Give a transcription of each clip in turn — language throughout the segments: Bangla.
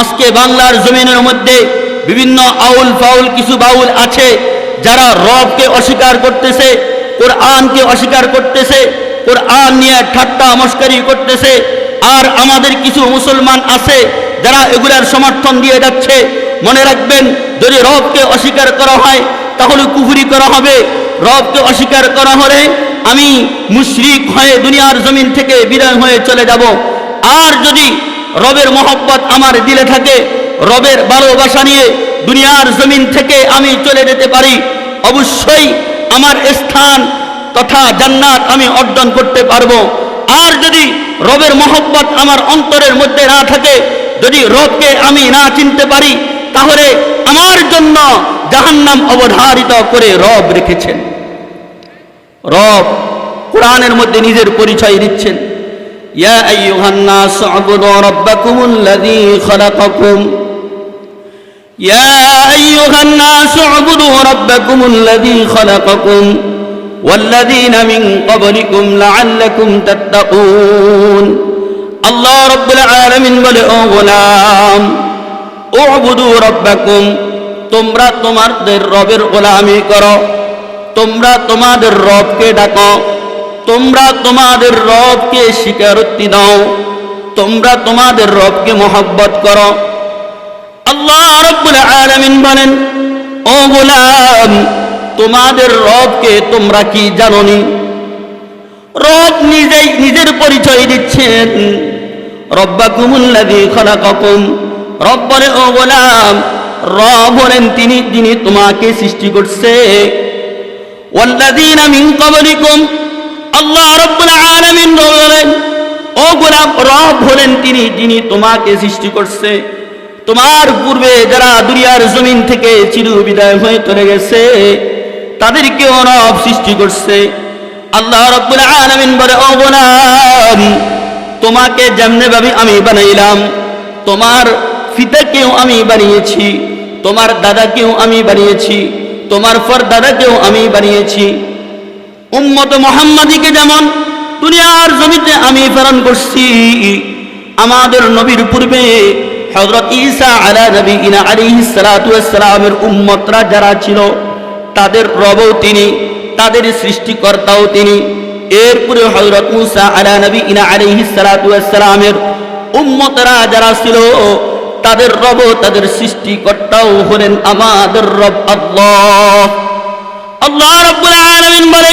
আজকে বাংলার জমিনের মধ্যে বিভিন্ন আউল ফাউল কিছু বাউল আছে, যারা রবকে অস্বীকার করতেছে, কোরআনকে অস্বীকার করতেছে, কোরআন নিয়ে ঠাট্টা, মস্কারি করতেছে, আর আমাদের কিছু মুসলমান আছে যারা এগুলার সমর্থন দিয়ে যাচ্ছে। মনে রাখবেন, যদি রবকে অস্বীকার করা হয়, তাহলে কুফুরি করা হবে। রবকে অস্বীকার করা হলে আমি মুশরিক হয়ে দুনিয়ার জমিন থেকে বিদায় হয়ে চলে যাব। আর যদি রবের মহব্বত আমার দিলে থাকে। রবের ভালোবাসা নিয়ে দুনিয়ার জমিন থেকে আমি চলে যেতে পারি। অবশ্যই আমার স্থান তথা জান্নাত আমি অর্জন করতে পারব। আর যদি রবের মহব্বত আমার অন্তরের মধ্যে না থাকে, যদি রবকে আমি না চিনতে পারি, তাহলে আমার জন্য জাহান্নাম অবধারিত করে রব রেখেছেন। রব কোরআনের মধ্যে নিজের পরিচয় দিচ্ছেন। ইয়া আইয়ুহান নাস আবুদু রাব্বাকুমুল্লাযী খালাকাকুম ইয়া আইয়ুহান নাস আবুদু রাব্বাকুমুল্লাযী খালাকাকুম والذين من قبلكم لعلكم تتقون আল্লাহ রব্বুল আলামিন বলে ও গোলাম উবুদু রব্বাকুম তোমরা তোমাদের রবের গোলামি করো তোমরা তোমাদের রবকে ডাকো তোমরা তোমাদের রবকে স্বীকারোক্তি দাও, তোমরা তোমাদের রবকে মোহব্বত করো। আল্লাহ রব্বুল আলামিন বলেন, ও গোলাম, তোমাদের রবকে তোমরা কি জানোনি? রব নিজেই নিজের পরিচয় দিচ্ছেন। রব্বাকুমুল্লাযী খালাকাকুম। রব বলে, ও গোলাম, রব বলেন তিনি, যিনি তোমাকে সৃষ্টি করছে। ওয়াল্লাযীনা মিন ক্বাবলিকুম আল্লাহ রাব্বুল আলামিন বলেন, ও গোলাম, রব হলেন তিনি যিনি তোমাকে সৃষ্টি করছে। তোমার পূর্বে যারা দুনিয়ার জমিন থেকে চির বিদায় হয়ে চলে গেছে, তাদেরকেও রব সৃষ্টি করছে। আল্লাহ রব্বুল আলামিন বলে, ও গোলাম, তোমাকে যেমনে ভাবে আমি বানাইলাম, তোমার ফিতাকেও আমি বানিয়েছি, তোমার দাদাকেও আমি বানিয়েছি, তোমার ফর দাদাকেও আমি বানিয়েছি উম্মত মোহাম্মদীকে যেমন দুনিয়ার জমিতে আমি প্রেরণ করছি, আমাদের নবীর পূর্বে হজরত ঈসা আলা নবী ইনা আলাইহিস সালাতু উম্মতরা যারা ছিল, তাদের রবও তিনি, তাদের সৃষ্টিকর্তাও তিনি। এরপরে হজরত মুসা আলা নবী ইনা আলাইহিস সালাতু ওয়াসসালামের উম্মতরা যারা ছিল, তাদের রব তাদের সৃষ্টিকর্তাও হলেন আমাদের রব আল্লাহ। আল্লাহ রাব্বুল আলামিন বলে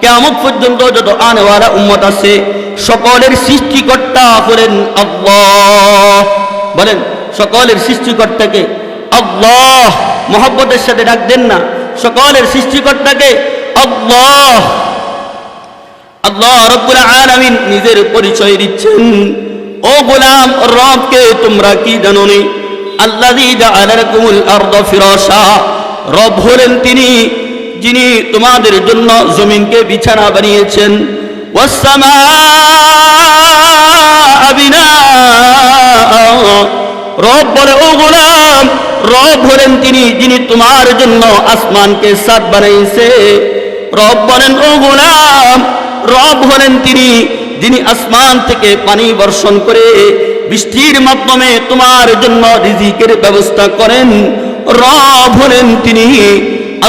কিয়ামত পর্যন্ত যত আনেওয়ালা উম্মত আছে, সকলের সৃষ্টিকর্তা হলেন আল্লাহ। বলেন, সকলের সৃষ্টিকর্তাকে আল্লাহ। মোহব্বতের সাথে ডাক দেন না। সকলের সৃষ্টিকর্তাকে আল্লাহ। আল্লাহ রব্বুল আলামিন নিজের পরিচয় দিচ্ছেন। ও গোলাম রবকে তোমরা কি লাকুমুল আরদা ফিরাশা। রব হলেন তিনি যিনি তোমাদের জন্য জমিনকে বিছানা বানিয়েছেন। রব বলে, ও রব হলেন তিনি যিনি তোমার জন্য আসমানকে সাত বানাইছে। রব বলেন, ও গোলাম, রব হলেন তিনি যিনি আসমান থেকে পানি বর্ষণ করে বৃষ্টির মাধ্যমে তোমার জন্য রিজিকের ব্যবস্থা করেন। রব হলেন তিনি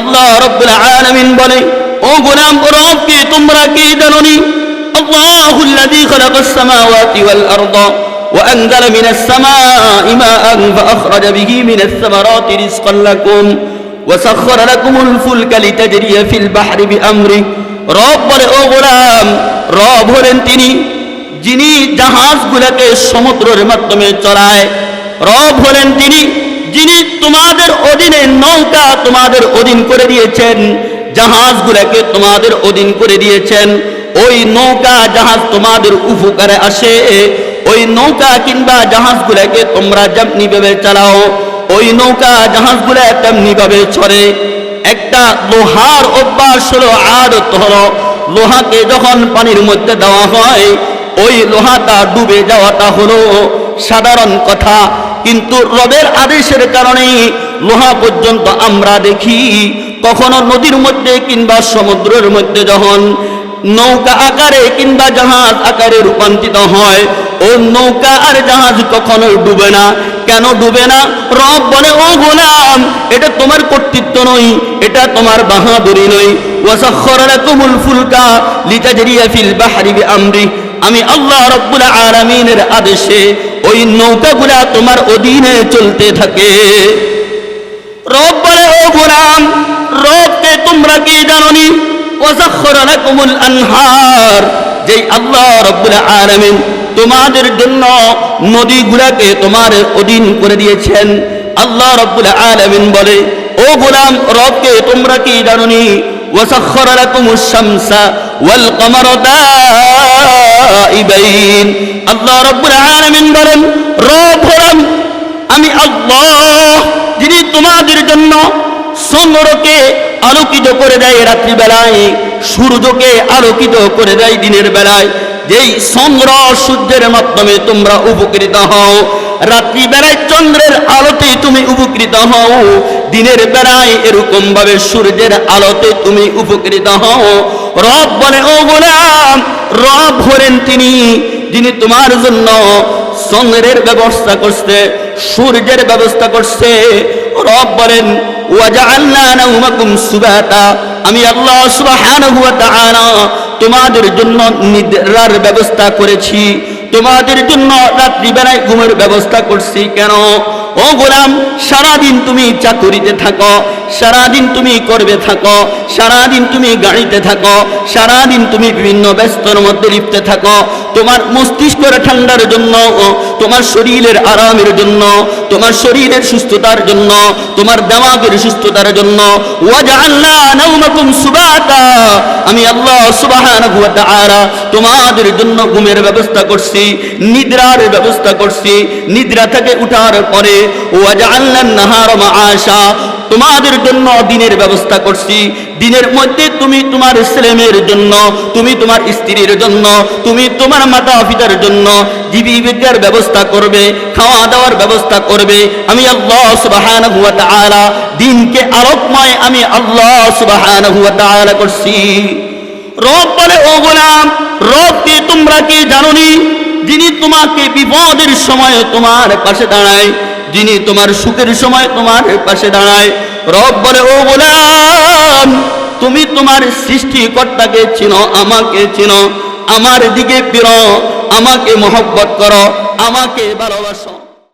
আল্লাহ রব্বুল আলামিন বলে ও গোলাম রবকে তোমরা কি জানোনি আল্লাহু الذي خلق السماوات والأرض وأنزل من السماء ماء فأخرج به من الثمرات رزقا لكم وسخر لكم الفلك لتجري في البحر بأمره রব বলে ও গোলাম রব হলেন তিনি যিনি জাহাজগুলোকে সমুদ্রের মাধ্যমে চলায় রব হলেন তিনি যিনি তোমাদের অধীনে নৌকা তোমাদের অধীন করে দিয়েছেন, জাহাজগুলোকে তোমাদের অধীন করে দিয়েছেন, ওই নৌকা জাহাজ তোমাদের উপকারে আসে, ওই নৌকা কিংবা জাহাজগুলাকে তোমরা যেমনি ভাবে চালাও, ওই নৌকা জাহাজগুলা তেমনি ভাবে চড়ে একটা লোহার অভ্যাস হলো আদত হলো, লোহাকে যখন পানির মধ্যে দেওয়া হয়, ওই লোহাটা ডুবে যাওয়াটা হলো সাধারণ কথা। কিন্তু রবের আদেশের কারণে লোহা পর্যন্ত আমরা দেখি, কখনো নদীর মধ্যে কিংবা সমুদ্রের মধ্যে যখন নৌকা আকারে কিংবা জাহাজ আকারে রূপান্তরিত হয়, ও নৌকা আর জাহাজ কখনো ডুবে না। কেন ডুবে না? রব বলে, ও গোলাম, এটা তোমার কর্তৃত্ব নয় এটা তোমার বাহাদুরি নয় ওয়াসাখখারা লাকুমুল ফুলকা লিতাজরিয়া ফিল বাহরি বিআমরি আমি আল্লাহ রব্বুল আলামিনের আদেশে ওই নৌকাগুলা তোমার অধীনে চলতে থাকে। রব বলে, ও গোলাম, রবকে তোমরা কি জাননি? কুমুল আনহার। যে আল্লাহ রব্বুল আলামিন তোমাদের জন্য নদীগুলাকে তোমার অধীন করে দিয়েছেন। আল্লাহ রব্বুল আলামিন বলে, ও গোলাম, রবকে তোমরা কি জাননি? কুমুল শামসা আমি যিনি তোমাদের জন্য চন্দ্রকে আলোকিত করে দেয় রাত্রিবেলায়, সূর্যকে আলোকিত করে দেয় দিনের বেলায়। যেই চন্দ্র সূর্যের মাধ্যমে তোমরা উপকৃত হও, রাত্রিবেলায় চন্দ্রের আলোতেই তুমি উপকৃত হও। দিনের বেলায় এরকম ভাবে সূর্যের আলোতে তুমি উপকৃত হও। রব বলে, ও গোলাম, রব হলেন তিনি যিনি তোমার জন্য চন্দ্রের ব্যবস্থা করছে, সূর্যের ব্যবস্থা করছে। রব বলেন আমি আল্লাহ তোমাদের জন্য নিদ্রার ব্যবস্থা করেছি। তোমাদের জন্য রাত্রিবেলায় ঘুমের ব্যবস্থা করছি। কেন? ও গোলাম, সারাদিন তুমি চাকুরিতে থাকো, সারাদিন তুমি করবে থাকো, সারাদিন তুমি গাড়িতে থাকো, সারাদিন তুমি বিভিন্ন ব্যস্তর মধ্যে লিপ্তে থাকো। তোমার মস্তিষ্কের ঠান্ডার জন্য, তোমার শরীরের আরামের জন্য, তোমার শরীরের সুস্থতার জন্য, তোমার দেমাগের সুস্থতার জন্য। ওয়াজআলনা নাওমাকুম সুবাতা। আমি আল্লাহ সুবহানাহু ওয়া তাআলা তোমাদের জন্য ঘুমের ব্যবস্থা করছি, নিদ্রার ব্যবস্থা করছি। নিদ্রা থেকে উঠার পরে মাআশা, তোমাদের জন্য দিনের ব্যবস্থা করছি। দিনের মধ্যে তুমি তোমার ছেলেমেয়ের জন্য, তুমি তোমার স্ত্রীর জন্য, তুমি তোমার মাতা পিতার জন্য জীবিকার ব্যবস্থা করবে খাওয়া দাওয়ার ব্যবস্থা করবে। আমি আল্লাহ সুবহানাহু ওয়া তাআলা, দিনকে আলোকময় আমি আল্লাহ সুবহানাহু ওয়া তাআলা করছি। রব বলে, ও গোলাম, রবকে তোমরা কি জানোনি? যিনি তোমাকে বিপদের সময় তোমার পাশে দাঁড়ায়, যিনি তোমার সুখের সময় তোমার পাশে দাঁড়ায়। রব বলে, ও গোলাম, তুমি তোমার সৃষ্টিকর্তাকে চিনো, আমাকে চিনো, আমার দিকে ফিরো, আমাকে মহব্বত করো, আমাকে ভালোবাসো।